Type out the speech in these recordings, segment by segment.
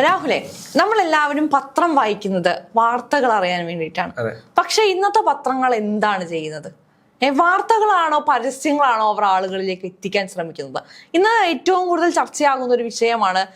രാഹുലെ നമ്മളെല്ലാവരും പത്രം വായിക്കുന്നത് വാർത്തകൾ അറിയാൻ വേണ്ടിയിട്ടാണ്. പക്ഷെ ഇന്നത്തെ പത്രങ്ങൾ എന്താണ് ചെയ്യുന്നത്? വാർത്തകളാണോ പരസ്യങ്ങളാണോ അവർ ആളുകളിലേക്ക് എത്തിക്കാൻ ശ്രമിക്കുന്നത്? ഇന്ന് ഏറ്റവും കൂടുതൽ ചർച്ചയാകുന്ന ഒരു വിഷയമാണ്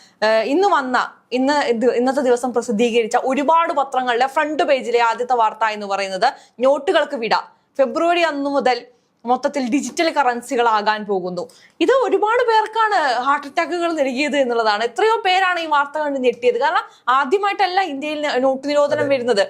ഇന്ന് വന്ന ഇന്ന് ഇന്നത്തെ ദിവസം പ്രസിദ്ധീകരിച്ച ഒരുപാട് പത്രങ്ങളുടെ ഫ്രണ്ട് പേജിലെ ആദ്യത്തെ വാർത്ത എന്ന് പറയുന്നത് നോട്ടുകൾക്ക് വിട. ഫെബ്രുവരി ഒന്ന് മുതൽ മൊത്തത്തിൽ ഡിജിറ്റൽ കറൻസികളാകാൻ പോകുന്നു. ഇത് ഒരുപാട് പേർക്കാണ് ഹാർട്ട് അറ്റാക്കുകൾ നൽകിയത് എന്നുള്ളതാണ്. എത്രയോ പേരാണ് ഈ വാർത്ത കണ്ട് ഞെട്ടിയത്. കാരണം ആദ്യമായിട്ടല്ല ഇന്ത്യയിൽ നോട്ട് നിരോധനം വരുന്നത്.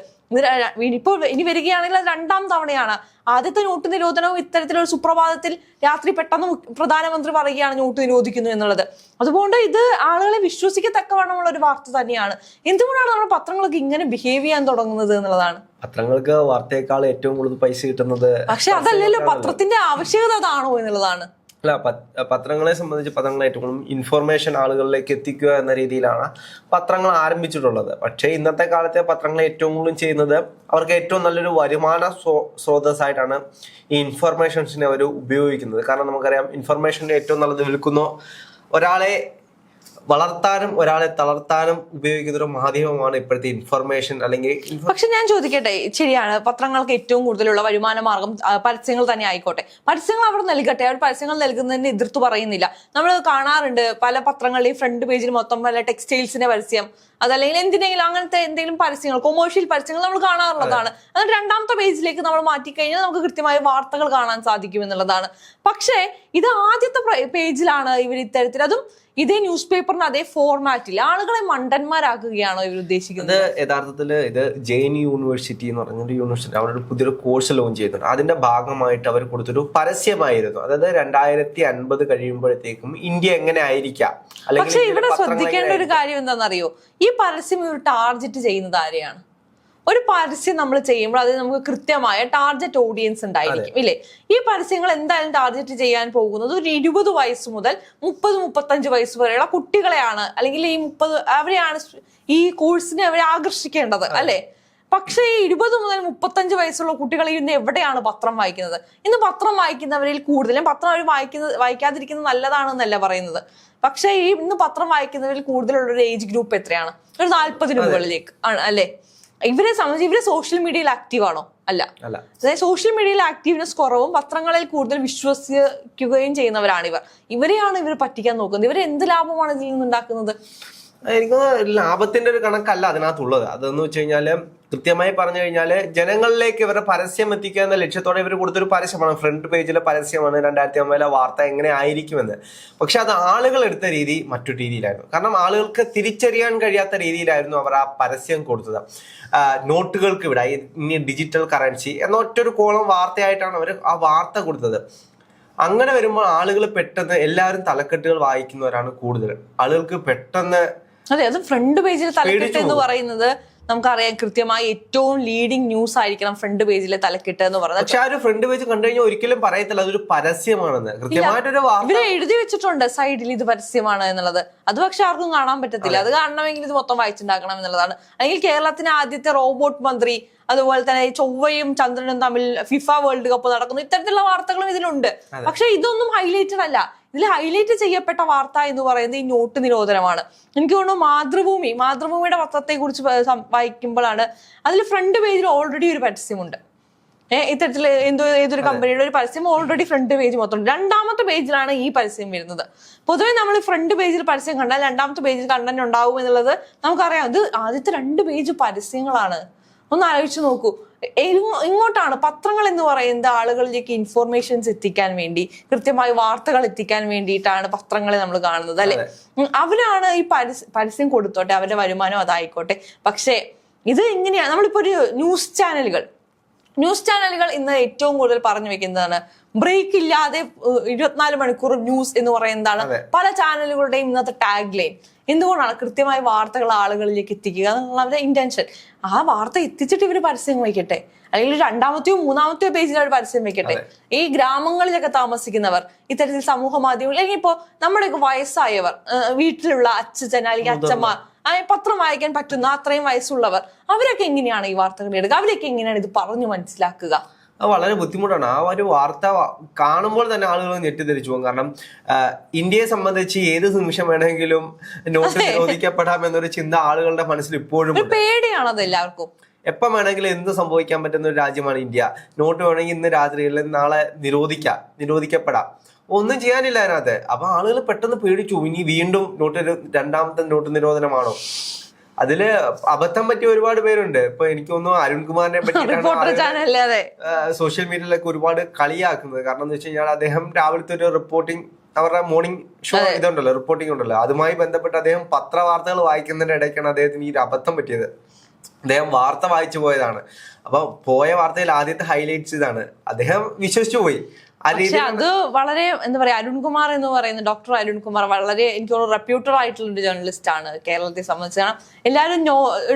ഇപ്പോൾ ഇനി വരികയാണെങ്കിൽ അത് രണ്ടാം തവണയാണ്. ആദ്യത്തെ നോട്ട് നിരോധനവും ഇത്തരത്തിലൊരു സുപ്രഭാതത്തിൽ രാത്രി പെട്ടെന്ന് പ്രധാനമന്ത്രി പറയുകയാണ് നോട്ട് നിരോധിക്കുന്നു എന്നുള്ളത്. അതുകൊണ്ട് ഇത് ആളുകളെ വിശ്വസിക്കത്തക്കവണ്ണമുള്ള ഒരു വാർത്ത തന്നെയാണ്. എന്തുകൊണ്ടാണ് നമ്മുടെ പത്രങ്ങളൊക്കെ ഇങ്ങനെ ബിഹേവ് ചെയ്യാൻ തുടങ്ങുന്നത് എന്നുള്ളതാണ്? പത്രങ്ങൾക്ക് വാർത്തയേക്കാൾ ഏറ്റവും കൂടുതൽ പൈസ കിട്ടുന്നത് പക്ഷെ അതല്ലല്ലോ പത്രത്തിന്റെ ആവശ്യകത അതാണോ എന്നുള്ളതാണ്. അല്ല പത്രങ്ങളെ സംബന്ധിച്ച് പത്രങ്ങൾ ഏറ്റവും ഇൻഫർമേഷൻ ആളുകളിലേക്ക് എത്തിക്കുക എന്ന രീതിയിലാണ് പത്രങ്ങൾ ആരംഭിച്ചിട്ടുള്ളത്. പക്ഷേ ഇന്നത്തെ കാലത്തെ പത്രങ്ങൾ ഏറ്റവും കൂടുതൽ ചെയ്യുന്നത് അവർക്ക് ഏറ്റവും നല്ലൊരു വരുമാന സ്രോ- സ്രോതസ്സായിട്ടാണ് ഈ ഇൻഫർമേഷൻസിനെ അവർ ഉപയോഗിക്കുന്നത്. കാരണം നമുക്കറിയാം ഇൻഫർമേഷന്റെ ഏറ്റവും നല്ലത് വിൽക്കുന്നു. ഒരാളെ വളർത്താനും ഒരാളെ തളർത്താനും ഉപയോഗിക്കുന്ന ഒരു മാധ്യമമാണ് ഇപ്പോഴത്തെ ഇൻഫർമേഷൻ അല്ലെങ്കിൽ പക്ഷെ ഞാൻ ചോദിക്കട്ടെ ശരിയാണ് പത്രങ്ങൾക്ക് ഏറ്റവും കൂടുതലുള്ള വരുമാന മാർഗം പരസ്യങ്ങൾ തന്നെ ആയിക്കോട്ടെ. പരസ്യങ്ങൾ അവർ നൽകട്ടെ അവർ പരസ്യങ്ങൾ നൽകുന്നതിന് എതിർത്ത് പറയുന്നില്ല. നമ്മൾ കാണാറുണ്ട് പല പത്രങ്ങളുടെയും ഫ്രണ്ട് പേജിൽ മൊത്തം പല ടെക്സ്റ്റൈൽസിന്റെ പരസ്യം. അതല്ലെങ്കിൽ എന്തിനെങ്കിലും അങ്ങനത്തെ എന്തെങ്കിലും പരസ്യങ്ങൾ കൊമേഴ്ഷ്യൽ പരസ്യങ്ങൾ നമ്മൾ കാണാറുള്ളതാണ്. എന്നിട്ട് രണ്ടാമത്തെ പേജിലേക്ക് നമ്മൾ മാറ്റിക്കഴിഞ്ഞാൽ നമുക്ക് കൃത്യമായ വാർത്തകൾ കാണാൻ സാധിക്കും എന്നുള്ളതാണ്. പക്ഷേ ഇത് ആദ്യത്തെ പേജിലാണ് ഇവർ ഇത്തരത്തിൽ. അതും ഇതേ ന്യൂസ് പേപ്പറിന് അതേ ഫോർമാറ്റിൽ ആളുകളെ മണ്ടന്മാരാക്കുകയാണോ ഇവർ ഉദ്ദേശിക്കുന്നത്? ഇത് യഥാർത്ഥത്തിൽ ഇത് ജെയിൻ യൂണിവേഴ്സിറ്റി എന്ന് പറഞ്ഞൊരു യൂണിവേഴ്സിറ്റി അവരൊരു പുതിയൊരു കോഴ്സ് ലോഞ്ച് ചെയ്തിട്ടുണ്ട്. അതിന്റെ ഭാഗമായിട്ട് അവർ കൊടുത്തൊരു പരസ്യമായിരുന്നു. അതായത് രണ്ടായിരത്തി അൻപത് കഴിയുമ്പോഴത്തേക്കും ഇന്ത്യ എങ്ങനെ ആയിരിക്കാം? പക്ഷെ ഇവിടെ ശ്രദ്ധിക്കേണ്ട ഒരു കാര്യം എന്താണെന്നറിയോ? ഈ പരസ്യം ഇവർ ടാർജറ്റ് ചെയ്യുന്നത് ആരെയാണ്? ഒരു പരസ്യം നമ്മൾ ചെയ്യുമ്പോൾ അത് നമുക്ക് കൃത്യമായ ടാർഗറ്റ് ഓഡിയൻസ് ഉണ്ടായിരിക്കും ഇല്ലേ? ഈ പരസ്യങ്ങൾ എന്തായാലും ടാർഗറ്റ് ചെയ്യാൻ പോകുന്നത് ഒരു ഇരുപത് വയസ്സ് മുതൽ മുപ്പത് മുപ്പത്തഞ്ച് വയസ്സ് വരെയുള്ള കുട്ടികളെയാണ്. അല്ലെങ്കിൽ ഈ മുപ്പത് അവരെയാണ് ഈ കോഴ്സിനെ അവരെ ആകർഷിക്കേണ്ടത് അല്ലേ? പക്ഷേ ഈ ഇരുപത് മുതൽ മുപ്പത്തഞ്ച് വയസ്സുള്ള കുട്ടികൾ ഇന്ന് എവിടെയാണ് പത്രം വായിക്കുന്നത്? ഇന്ന് പത്രം വായിക്കുന്നവരിൽ കൂടുതലും പത്രം അവർ വായിക്കുന്നത് വായിക്കാതിരിക്കുന്നത് നല്ലതാണെന്നല്ല പറയുന്നത്. പക്ഷേ ഈ ഇന്ന് പത്രം വായിക്കുന്നവരിൽ കൂടുതലുള്ള ഒരു ഏജ് ഗ്രൂപ്പ് എത്രയാണ്? ഒരു നാൽപ്പതിന് മുകളിലേക്ക് ആണ് അല്ലെ? ഇവരെ സംബന്ധിച്ച് ഇവർ സോഷ്യൽ മീഡിയയിൽ ആക്റ്റീവ് ആണോ? അല്ല. അതായത് സോഷ്യൽ മീഡിയയിൽ ആക്റ്റീവ്നെസ് കുറവും പത്രങ്ങളിൽ കൂടുതൽ വിശ്വസിക്കുകയും ചെയ്യുന്നവരാണ് ഇവർ ഇവരെയാണ് ഇവർ പറ്റിക്കാൻ നോക്കുന്നത്. ഇവർ എന്ത് ലാഭമാണ് ഇതിൽ നിന്ന് ഉണ്ടാക്കുന്നത് എനിക്ക് ലാഭത്തിന്റെ ഒരു കണക്കല്ല അതിനകത്തുള്ളത്. അതെന്ന് വെച്ച് കഴിഞ്ഞാൽ കൃത്യമായി പറഞ്ഞു കഴിഞ്ഞാൽ ജനങ്ങളിലേക്ക് ഇവരുടെ പരസ്യം എത്തിക്കുക എന്ന ലക്ഷ്യത്തോടെ ഇവർ കൊടുത്തൊരു പരസ്യമാണ്. ഫ്രണ്ട് പേജിലെ പരസ്യമാണ് രണ്ടായിരത്തി ഒമ്പതിലെ വാർത്ത എങ്ങനെ ആയിരിക്കുമെന്ന്. പക്ഷെ അത് ആളുകൾ എടുത്ത രീതി മറ്റൊരു രീതിയിലായിരുന്നു. കാരണം ആളുകൾക്ക് തിരിച്ചറിയാൻ കഴിയാത്ത രീതിയിലായിരുന്നു അവർ ആ പരസ്യം കൊടുത്തത്. നോട്ടുകൾക്ക് ഇവിടെ ഇനി ഡിജിറ്റൽ കറൻസി എന്ന ഒറ്റൊരു കോളം വാർത്തയായിട്ടാണ് അവർ ആ വാർത്ത കൊടുത്തത്. അങ്ങനെ വരുമ്പോൾ ആളുകൾ പെട്ടെന്ന് എല്ലാവരും തലക്കെട്ടുകൾ വായിക്കുന്നവരാണ് കൂടുതൽ ആളുകൾക്ക് പെട്ടെന്ന് അതെ അത് ഫ്രണ്ട് പേജിൽ തലക്കെട്ട് എന്ന് പറയുന്നത് നമുക്കറിയാം കൃത്യമായി ഏറ്റവും ലീഡിംഗ് ന്യൂസ് ആയിരിക്കണം ഫ്രണ്ട് പേജിലെ തലക്കെട്ട് എന്ന് പറയുന്നത്. പക്ഷെ ആ ഒരു ഫ്രണ്ട് പേജ് കണ്ടു കഴിഞ്ഞാൽ ഒരിക്കലും പറയത്തില്ല അതൊരു പരസ്യമാണെന്ന്. കൃത്യമായിട്ടൊരു ഇവരെ ഇവർ എഴുതി വെച്ചിട്ടുണ്ട് സൈഡിൽ ഇത് പരസ്യമാണ് എന്നുള്ളത്. അത് പക്ഷെ ആർക്കും കാണാൻ പറ്റത്തില്ല. അത്. കാണണമെങ്കിൽ ഇത് മൊത്തം വായിച്ചുണ്ടാക്കണം എന്നുള്ളതാണ്. അല്ലെങ്കിൽ കേരളത്തിന് ആദ്യത്തെ റോബോട്ട് മന്ത്രി അതുപോലെ തന്നെ ചൊവ്വയും ചന്ദ്രനും തമ്മിൽ ഫിഫ വേൾഡ് കപ്പ് നടക്കുന്നു. ഇത്തരത്തിലുള്ള വാർത്തകളും ഇതിലുണ്ട്. പക്ഷെ ഇതൊന്നും ഹൈലൈറ്റഡ് അല്ല. ഇതിൽ ഹൈലൈറ്റ് ചെയ്യപ്പെട്ട വാർത്ത എന്ന് പറയുന്നത് ഈ നോട്ട് നിരോധനമാണ്. എനിക്ക് തോന്നുന്നു മാതൃഭൂമി മാതൃഭൂമിയുടെ പത്രത്തെ കുറിച്ച് വായിക്കുമ്പോഴാണ് അതിൽ ഫ്രണ്ട് പേജിൽ ഓൾറെഡി ഒരു പരസ്യമുണ്ട്. ഏഹ് ഇത്തരത്തിൽ എന്തോ ഏതൊരു കമ്പനിയുടെ ഒരു പരസ്യം ഓൾറെഡി ഫ്രണ്ട് പേജ് മൊത്തം രണ്ടാമത്തെ പേജിലാണ് ഈ പരസ്യം വരുന്നത്. പൊതുവെ നമ്മൾ ഫ്രണ്ട് പേജിൽ പരസ്യം കണ്ടാൽ രണ്ടാമത്തെ പേജിൽ കണ്ടന്റ് ഉണ്ടാവും എന്നുള്ളത് നമുക്കറിയാം. ഇത് ആദ്യത്തെ രണ്ട് പേജ് പരസ്യങ്ങളാണ്. ഒന്ന് ആലോചിച്ച് നോക്കൂ. ഇങ്ങോ- ഇങ്ങോട്ടാണ് പത്രങ്ങൾ എന്ന് പറയുന്നത് ആളുകളിലേക്ക് ഇൻഫോർമേഷൻസ് എത്തിക്കാൻ വേണ്ടി കൃത്യമായി വാർത്തകൾ എത്തിക്കാൻ വേണ്ടിയിട്ടാണ് പത്രങ്ങളെ നമ്മൾ കാണുന്നത് അല്ലെ? അവരാണ് ഈ പരസ്യം പരസ്യം കൊടുത്തോട്ടെ അവരുടെ വരുമാനം അതായിക്കോട്ടെ. പക്ഷേ ഇത് എങ്ങനെയാണ് നമ്മളിപ്പോ ഒരു ന്യൂസ് ചാനലുകൾ ന്യൂസ് ചാനലുകൾ ഇന്ന് ഏറ്റവും കൂടുതൽ പറഞ്ഞു വെക്കുന്നതാണ്. ബ്രേക്ക് ഇല്ലാതെ ഇരുപത്തിനാല് മണിക്കൂർ ന്യൂസ് എന്ന് പറയുന്നതാണ് പല ചാനലുകളുടെയും ഇന്നത്തെ ടാഗ് ലൈൻ എന്തുകൊണ്ടാണ് കൃത്യമായ വാർത്തകൾ ആളുകളിലേക്ക് എത്തിക്കുക എന്നുള്ള അവരുടെ ഇന്റൻഷൻ ആ വാർത്ത എത്തിച്ചിട്ട് ഇവർ പരസ്യം വയ്ക്കട്ടെ. അല്ലെങ്കിൽ രണ്ടാമത്തെയോ മൂന്നാമത്തെയോ പേജിൽ അവർ പരസ്യം വെക്കട്ടെ ഈ ഗ്രാമങ്ങളിലൊക്കെ താമസിക്കുന്നവർ ഇത്തരത്തിൽ സമൂഹ മാധ്യമങ്ങൾ അല്ലെങ്കിൽ ഇപ്പോ നമ്മുടെയൊക്കെ വയസ്സായവർ വീട്ടിലുള്ള അച്ഛൻ അല്ലെങ്കിൽ അച്ഛമ്മ ആ, പത്രം വായിക്കാൻ പറ്റുന്ന അത്രയും വയസ്സുള്ളവർ അവരൊക്കെ എങ്ങനെയാണ് ഈ വാർത്തകൾ എടുക്കുക അവരൊക്കെ എങ്ങനെയാണ് ഇത് പറഞ്ഞു മനസ്സിലാക്കുക? അത് വളരെ ബുദ്ധിമുട്ടാണ്. ആ ഒരു വാർത്ത കാണുമ്പോൾ തന്നെ ആളുകൾ ഞെട്ടിദ്ധരിച്ചു പോകും. കാരണം ഇന്ത്യയെ സംബന്ധിച്ച് ഏത് നിമിഷം വേണമെങ്കിലും നോട്ട് നിരോധിക്കപ്പെടാം എന്നൊരു ചിന്ത ആളുകളുടെ മനസ്സിൽ ഇപ്പോഴും പേടിയാണത് എല്ലാവർക്കും. എപ്പം വേണമെങ്കിലും എന്ത് സംഭവിക്കാൻ പറ്റുന്ന ഒരു രാജ്യമാണ് ഇന്ത്യ. നോട്ട് വേണമെങ്കിൽ ഇന്ന് രാത്രികളിൽ നാളെ നിരോധിക്കാം നിരോധിക്കപ്പെടാം. ഒന്നും ചെയ്യാനില്ല അതിനകത്ത്. അപ്പൊ ആളുകൾ പെട്ടെന്ന് പേടിച്ചു. ഇനി വീണ്ടും നോട്ട് രണ്ടാമത്തെ നോട്ട് നിരോധനമാണോ? അതിൽ അബദ്ധം പറ്റിയ ഒരുപാട് പേരുണ്ട്. ഇപ്പൊ എനിക്ക് തോന്നുന്നു അരുൺകുമാറിനെ പറ്റിയിട്ടാണ് അതെ. സോഷ്യൽ മീഡിയയിലൊക്കെ ഒരുപാട് കളിയാക്കുന്നത്. കാരണം എന്ന് വെച്ച് കഴിഞ്ഞാൽ അദ്ദേഹം രാവിലത്തെ ഒരു റിപ്പോർട്ടിംഗ് അവരുടെ മോർണിംഗ് ഷോ ഇതുണ്ടല്ലോ റിപ്പോർട്ടിംഗ് ഉണ്ടല്ലോ. അതുമായി ബന്ധപ്പെട്ട് അദ്ദേഹം പത്രവാർത്തകൾ വായിക്കുന്നതിന്റെ ഇടയ്ക്കാണ് അദ്ദേഹത്തിന് ഈ ഒരു അബദ്ധം പറ്റിയത്. അദ്ദേഹം വാർത്ത വായിച്ചു പോയതാണ്. അപ്പൊ പോയ വാർത്തയിൽ ആദ്യത്തെ ഹൈലൈറ്റ്സ് ഇതാണ്. അദ്ദേഹം വിശ്വസിച്ചു പോയി. പക്ഷെ അത് വളരെ എന്താ പറയാ അരുൺകുമാർ എന്ന് പറയുന്ന ഡോക്ടർ അരുൺകുമാർ വളരെ എനിക്ക് റെപ്യൂട്ടർ റെപ്യൂട്ടഡ് ആയിട്ടുള്ള ഒരു ജേർണലിസ്റ്റ് ആണ് കേരളത്തെ സംബന്ധിച്ച്. കാരണം എല്ലാവരും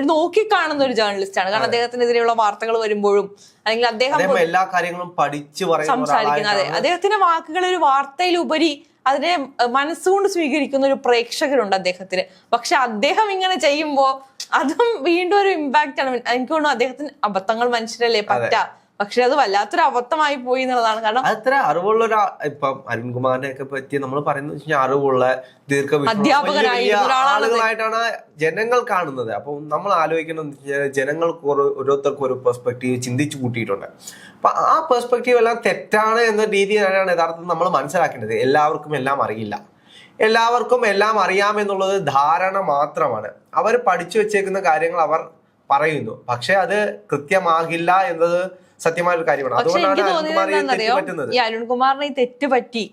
നോക്കി കാണുന്ന ഒരു ജേർണലിസ്റ്റ് ആണ്. കാരണം അദ്ദേഹത്തിനെതിരെയുള്ള വാർത്തകൾ വരുമ്പോഴും അല്ലെങ്കിൽ അദ്ദേഹം എല്ലാ കാര്യങ്ങളും പഠിച്ചു സംസാരിക്കുന്നത് അതെ. അദ്ദേഹത്തിന്റെ വാക്കുകൾ ഒരു വാർത്തയിലുപരി അതിനെ മനസ്സുകൊണ്ട് സ്വീകരിക്കുന്ന ഒരു പ്രേക്ഷകരുണ്ട് അദ്ദേഹത്തിന്. പക്ഷെ അദ്ദേഹം ഇങ്ങനെ ചെയ്യുമ്പോ അതും വീണ്ടും ഒരു ഇമ്പാക്റ്റ് ആണ്. എനിക്ക് തോന്നുന്നു അദ്ദേഹത്തിന് അബദ്ധങ്ങൾ മനുഷ്യരല്ലേ പറ്റ. പക്ഷെ അത് വല്ലാത്തൊരു അബദ്ധമായി പോയി എന്നുള്ളതാണ്. കാരണം അത്ര അറിവുള്ള ഒരു ഇപ്പം അരുൺകുമാറിനെ ഒക്കെ പറ്റി നമ്മൾ പറയുന്നത് അറിവുള്ള ദീർഘ. ആളുകളായിട്ടാണ് ജനങ്ങൾ കാണുന്നത്. അപ്പം നമ്മൾ ആലോചിക്കണം ജനങ്ങൾക്ക് ഓരോ- ഓരോരുത്തർക്കും ഒരു പെർസ്പെക്റ്റീവ് ചിന്തിച്ചു കൂട്ടിയിട്ടുണ്ട്. അപ്പൊ ആ പെർസ്പെക്റ്റീവ് എല്ലാം തെറ്റാണ് എന്ന രീതിയിലാണ് യഥാർത്ഥത്തിൽ നമ്മൾ മനസ്സിലാക്കേണ്ടത്. എല്ലാവർക്കും എല്ലാം അറിയില്ല. എല്ലാവർക്കും എല്ലാം അറിയാമെന്നുള്ളത് ധാരണ മാത്രമാണ്. അവർ പഠിച്ചു വെച്ചേക്കുന്ന കാര്യങ്ങൾ അവർ പറയുന്നു. പക്ഷെ അത് കൃത്യമാകില്ല എന്നത് സത്യമായ ഒരു കാര്യമാണ് അതുകൊണ്ടാണ് എനിക്ക് ഈ തെറ്റ് പറ്റുന്നത്. ഈ അരുൺകുമാറിന് തെറ്റ് പറ്റി.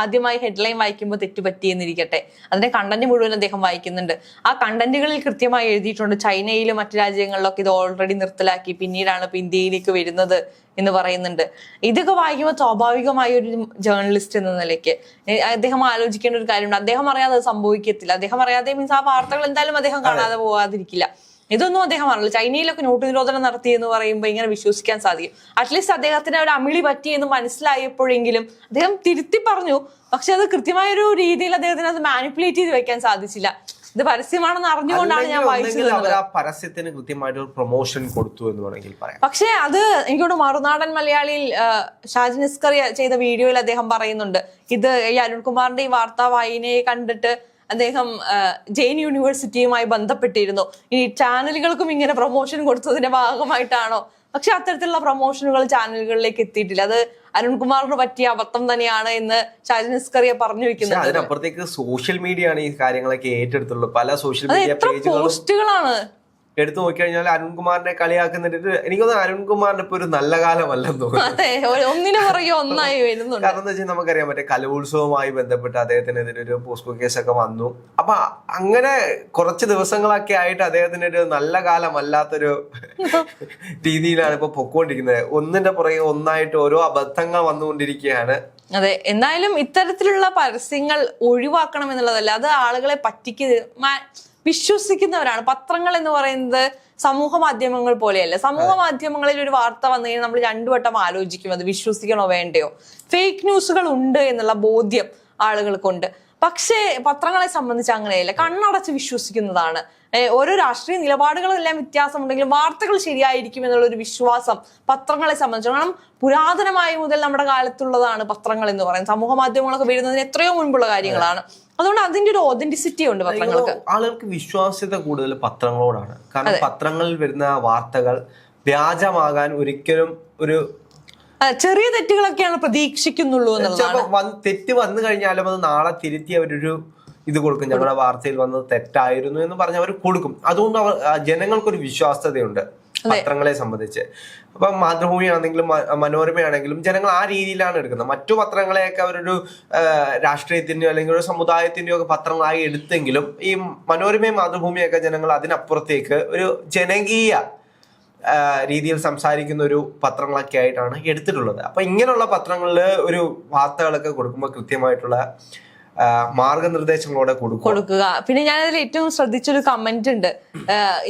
ആദ്യമായി ഹെഡ്ലൈൻ വായിക്കുമ്പോൾ തെറ്റ് പറ്റി എന്നിരിക്കട്ടെ. അതിന്റെ കണ്ടന്റ് മുഴുവൻ അദ്ദേഹം വായിക്കുന്നുണ്ട്. ആ കണ്ടന്റുകളിൽ കൃത്യമായി എഴുതിയിട്ടുണ്ട്. ചൈനയിലും മറ്റു രാജ്യങ്ങളിലൊക്കെ ഇത് ഓൾറെഡി നിർത്തലാക്കി. പിന്നീടാണ് ഇപ്പൊ ഇന്ത്യയിലേക്ക് വരുന്നത് എന്ന് പറയുന്നുണ്ട്. ഇതൊക്കെ വായിക്കുമ്പോൾ സ്വാഭാവികമായ ഒരു ജേർണലിസ്റ്റ് എന്ന നിലയ്ക്ക്. അദ്ദേഹം ആലോചിക്കേണ്ട ഒരു കാര്യമുണ്ട്. അദ്ദേഹം അറിയാതെ അത് സംഭവിക്കത്തില്ല. അദ്ദേഹം അറിയാതെ മീൻസ് ആ വാർത്തകൾ എന്തായാലും അദ്ദേഹം കാണാതെ പോകാതിരിക്കില്ല ഇതൊന്നും അദ്ദേഹം അറിയില്ല ചൈനയിലൊക്കെ നോട്ട് നിരോധനം നടത്തി എന്ന് പറയുമ്പോൾ ഇങ്ങനെ വിശ്വസിക്കാൻ സാധിക്കും. അറ്റ്ലീസ്റ്റ് അദ്ദേഹത്തിന് ഒരു അമിളി പറ്റി എന്ന് മനസ്സിലായപ്പോഴെങ്കിലും അദ്ദേഹം തിരുത്തി പറഞ്ഞു. പക്ഷെ അത് കൃത്യമായ ഒരു രീതിയിൽ അദ്ദേഹത്തിന് അത് മാനിപ്പുലേറ്റ് ചെയ്ത് വെക്കാൻ സാധിച്ചില്ല. ഇത് പരസ്യമാണെന്ന് അറിഞ്ഞുകൊണ്ടാണ് ഞാൻ പരസ്യത്തിന് കൃത്യമായിട്ട് ഒരു പ്രൊമോഷൻ കൊടുത്തു എന്ന് വേണമെങ്കിൽ പറയാം. പക്ഷേ അത് എനിക്കോട് മറുനാടൻ മലയാളിയിൽ ഷാജി നിസ്കർ ചെയ്ത വീഡിയോയിൽ അദ്ദേഹം പറയുന്നുണ്ട്. ഇത് ഈ അരുൺകുമാറിന്റെ ഈ വാർത്താ വായനയെ കണ്ടിട്ട് അദ്ദേഹം ജെയിൻ യൂണിവേഴ്സിറ്റിയുമായി ബന്ധപ്പെട്ടിരുന്നു. ഇനി ചാനലുകൾക്കും ഇങ്ങനെ പ്രൊമോഷൻ കൊടുത്തതിന്റെ ഭാഗമായിട്ടാണോ? പക്ഷെ അത്തരത്തിലുള്ള പ്രൊമോഷനുകൾ ചാനലുകളിലേക്ക് എത്തിയിട്ടില്ല. അത് അരുൺകുമാറിന് പറ്റിയ അബദ്ധം തന്നെയാണ് എന്ന് ഷാജി നിസ്കറിയ പറഞ്ഞു വെക്കുന്നത്. അതിനപ്പുറത്തേക്ക് സോഷ്യൽ മീഡിയ ആണ് ഈ കാര്യങ്ങളൊക്കെ ഏറ്റെടുത്തുള്ളൂ. പല സോഷ്യൽ മീഡിയ പോസ്റ്റുകളാണ് എടുത്തു നോക്കിക്കഴിഞ്ഞാൽ അരുൺകുമാറിനെ എനിക്ക് തോന്നുന്നു അരുൺകുമാറിന്റെ ഇപ്പൊ ഒരു നല്ല കാലമല്ലെന്ന് തോന്നുന്നു. കാരണം എന്താ വെച്ചാൽ നമുക്കറിയാം മറ്റേ കലോത്സവവുമായി ബന്ധപ്പെട്ട് അദ്ദേഹത്തിനെതിരെ ഒരു പോസ്കോ കേസൊക്കെ വന്നു. അപ്പൊ അങ്ങനെ കുറച്ച് ദിവസങ്ങളൊക്കെ ആയിട്ട് അദ്ദേഹത്തിന് ഒരു നല്ല കാലമല്ലാത്തൊരു രീതിയിലാണ് ഇപ്പൊ പൊക്കോണ്ടിരിക്കുന്നത്. ഒന്നിന്റെ പുറകെ ഒന്നായിട്ട് ഓരോ അബദ്ധങ്ങൾ വന്നുകൊണ്ടിരിക്കുകയാണ്. അതെ എന്തായാലും ഇത്തരത്തിലുള്ള പരസ്യങ്ങൾ ഒഴിവാക്കണം എന്നുള്ളതല്ല അത് ആളുകളെ പറ്റിക്ക് വിശ്വസിക്കുന്നവരാണ്. പത്രങ്ങൾ എന്ന് പറയുന്നത് സമൂഹ മാധ്യമങ്ങൾ പോലെയല്ല. സമൂഹ മാധ്യമങ്ങളിൽ ഒരു വാർത്ത വന്നു കഴിഞ്ഞാൽ നമ്മൾ രണ്ടു വട്ടം ആലോചിക്കും അത് വിശ്വസിക്കണോ വേണ്ടയോ? ഫേക്ക് ന്യൂസുകൾ ഉണ്ട് എന്നുള്ള ബോധ്യം ആളുകൾക്കുണ്ട്. പക്ഷേ പത്രങ്ങളെ സംബന്ധിച്ച് അങ്ങനെയല്ല. കണ്ണടച്ച് വിശ്വസിക്കുന്നതാണ്. ഓരോ രാഷ്ട്രീയ നിലപാടുകളെല്ലാം വ്യത്യാസമുണ്ടെങ്കിലും വാർത്തകൾ ശരിയായിരിക്കും എന്നുള്ള ഒരു വിശ്വാസം പത്രങ്ങളെ സംബന്ധിച്ച് കാരണം പുരാതനമായി മുതൽ നമ്മുടെ കാലത്തുള്ളതാണ് പത്രങ്ങൾ എന്ന് പറയുന്നത്. സമൂഹ മാധ്യമങ്ങളൊക്കെ വരുന്നതിന് എത്രയോ മുൻപുള്ള കാര്യങ്ങളാണ്. അതുകൊണ്ട് അതിന്റെ ഒരു ഒതന്റിസിറ്റി ഉണ്ട് പത്രങ്ങൾക്ക്. ആളുകൾക്ക് വിശ്വാസ്യത കൂടുതൽ പത്രങ്ങളോടാണ്. കാരണം പത്രങ്ങളിൽ വരുന്ന വാർത്തകൾ വ്യാജമാകാൻ ഒരിക്കലും ഒരു ചെറിയ തെറ്റുകളൊക്കെയാണ് പ്രതീക്ഷിക്കുന്നുള്ളൂ തെറ്റ് വന്നു കഴിഞ്ഞാലും അത് നാളെ തിരുത്തി അവരൊരു ഇത് കൊടുക്കും. ഞങ്ങളുടെ വാർത്തയിൽ വന്നത് തെറ്റായിരുന്നു എന്ന് പറഞ്ഞ് അവർ കൊടുക്കും. അതുകൊണ്ട് അവർ ജനങ്ങൾക്കൊരു വിശ്വാസ്യതയുണ്ട് പത്രങ്ങളെ സംബന്ധിച്ച്. അപ്പൊ മാതൃഭൂമി ആണെങ്കിലും മനോരമയാണെങ്കിലും ജനങ്ങൾ ആ രീതിയിലാണ് എടുക്കുന്നത്. മറ്റു പത്രങ്ങളെയൊക്കെ അവരൊരു ആ, രാഷ്ട്രീയത്തിന്റെയോ അല്ലെങ്കിൽ ഒരു സമുദായത്തിന്റെയോ ഒക്കെ പത്രങ്ങളായി എടുത്തെങ്കിലും ഈ മനോരമയും മാതൃഭൂമിയൊക്കെ ജനങ്ങൾ അതിനപ്പുറത്തേക്ക് ഒരു ജനകീയ രീതിയിൽ സംസാരിക്കുന്ന ഒരു പത്രങ്ങളൊക്കെ ആയിട്ടാണ് എടുത്തിട്ടുള്ളത്. അപ്പൊ ഇങ്ങനെയുള്ള പത്രങ്ങളിൽ ഒരു വാർത്തകളൊക്കെ കൊടുക്കുമ്പോൾ കൃത്യമായിട്ടുള്ള മാർഗനിർദ്ദേശങ്ങളോടെ കൊടുക്കും കൊടുക്കുക. പിന്നെ ഞാൻ അതിൽ ഏറ്റവും ശ്രദ്ധിച്ചൊരു കമന്റ് ഉണ്ട്.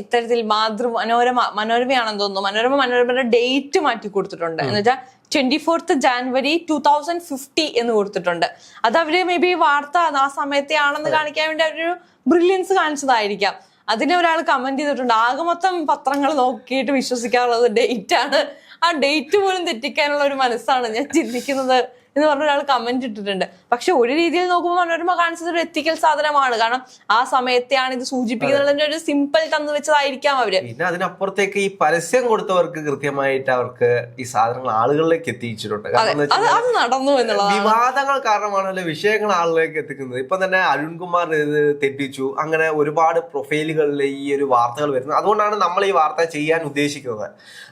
ഇത്തരത്തിൽ മാതൃ മനോരമ മനോരമയാണെന്ന് തോന്നുന്നു. മനോരമ മനോരമയുടെ ഡേറ്റ് മാറ്റി കൊടുത്തിട്ടുണ്ട്. എന്ന് വെച്ചാൽ twenty fourth January two thousand fifty എന്ന് കൊടുത്തിട്ടുണ്ട്. അത് അവർ മേ ബി വാർത്ത ആ സമയത്തെ ആണെന്ന് കാണിക്കാൻ വേണ്ടി അവരൊരു ബ്രില്യൻസ് കാണിച്ചതായിരിക്കാം. അതിനെ ഒരാൾ കമന്റ് ചെയ്തിട്ടുണ്ട്. ആകെ മൊത്തം പത്രങ്ങൾ നോക്കിയിട്ട് വിശ്വസിക്കാറുള്ളത് ഡേറ്റ് ആണ്. ആ ഡേറ്റ് പോലും തെറ്റിക്കാനുള്ള ഒരു മനസ്സാണ് ഞാൻ ചിന്തിക്കുന്നത്. എന്ന് പറഞ്ഞ ഒരാൾ കമന്റ് ഇട്ടിട്ടുണ്ട്. പക്ഷെ ഒരു രീതിയിൽ നോക്കുമ്പോൾ മനോരമ കാണിച്ചത് ഒരു എത്തിക്കൽ സാധനമാണ്. കാരണം ആ സമയത്തെയാണ് ഇത് സൂചിപ്പിക്കുന്നതിന്റെ ഒരു സിമ്പിൾ തന്നു വെച്ചതായിരിക്കാം അവർ. പിന്നെ അതിനപ്പുറത്തേക്ക് ഈ പരസ്യം കൊടുത്തവർക്ക് കൃത്യമായിട്ട് അവർക്ക് ഈ സാധനങ്ങൾ ആളുകളിലേക്ക് എത്തിച്ചിട്ടുണ്ട് അത്. നടന്നു എന്നുള്ളത് വിവാദങ്ങൾ കാരണമാണല്ലോ വിഷയങ്ങൾ ആളുകളിലേക്ക് എത്തിക്കുന്നത്. ഇപ്പൊ തന്നെ അരുൺകുമാർ ഇത് തെറ്റിച്ചു. അങ്ങനെ ഒരുപാട് പ്രൊഫൈലുകളിൽ ഈ ഒരു വാർത്തകൾ വരുന്നത് അതുകൊണ്ടാണ് നമ്മൾ ഈ വാർത്ത ചെയ്യാൻ ഉദ്ദേശിക്കുന്നത്.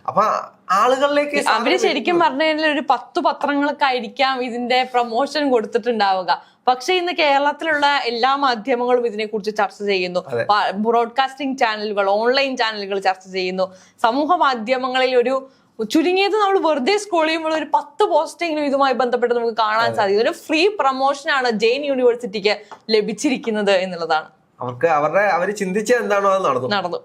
അപ്പൊ ആളുകളിലേക്ക് അവർ ശരിക്കും പറഞ്ഞു കഴിഞ്ഞാൽ ഒരു പത്ത് പത്രങ്ങൾക്ക് ആയിരിക്കാം ഇതിന്റെ പ്രൊമോഷൻ കൊടുത്തിട്ടുണ്ടാവുക. പക്ഷെ ഇന്ന് കേരളത്തിലുള്ള എല്ലാ മാധ്യമങ്ങളും ഇതിനെക്കുറിച്ച് ചർച്ച ചെയ്യുന്നു. ബ്രോഡ്കാസ്റ്റിംഗ് ചാനലുകൾ ഓൺലൈൻ ചാനലുകൾ ചർച്ച ചെയ്യുന്നു. സമൂഹ മാധ്യമങ്ങളിൽ ഒരു ചുരുങ്ങിയത് നമ്മൾ വെറുതെ സ്ക്രോൾ ചെയ്യുമ്പോൾ ഒരു പത്ത് പോസ്റ്റെങ്കിലും ഇതുമായി ബന്ധപ്പെട്ട് നമുക്ക് കാണാൻ സാധിക്കും. ഒരു ഫ്രീ പ്രൊമോഷനാണ് ജെയിൻ യൂണിവേഴ്സിറ്റിക്ക് ലഭിച്ചിരിക്കുന്നത് എന്നുള്ളതാണ്. അവർക്ക് അവരുടെ അവർ ചിന്തിച്ച എന്താണോ അത് നടന്നു. നടന്നു.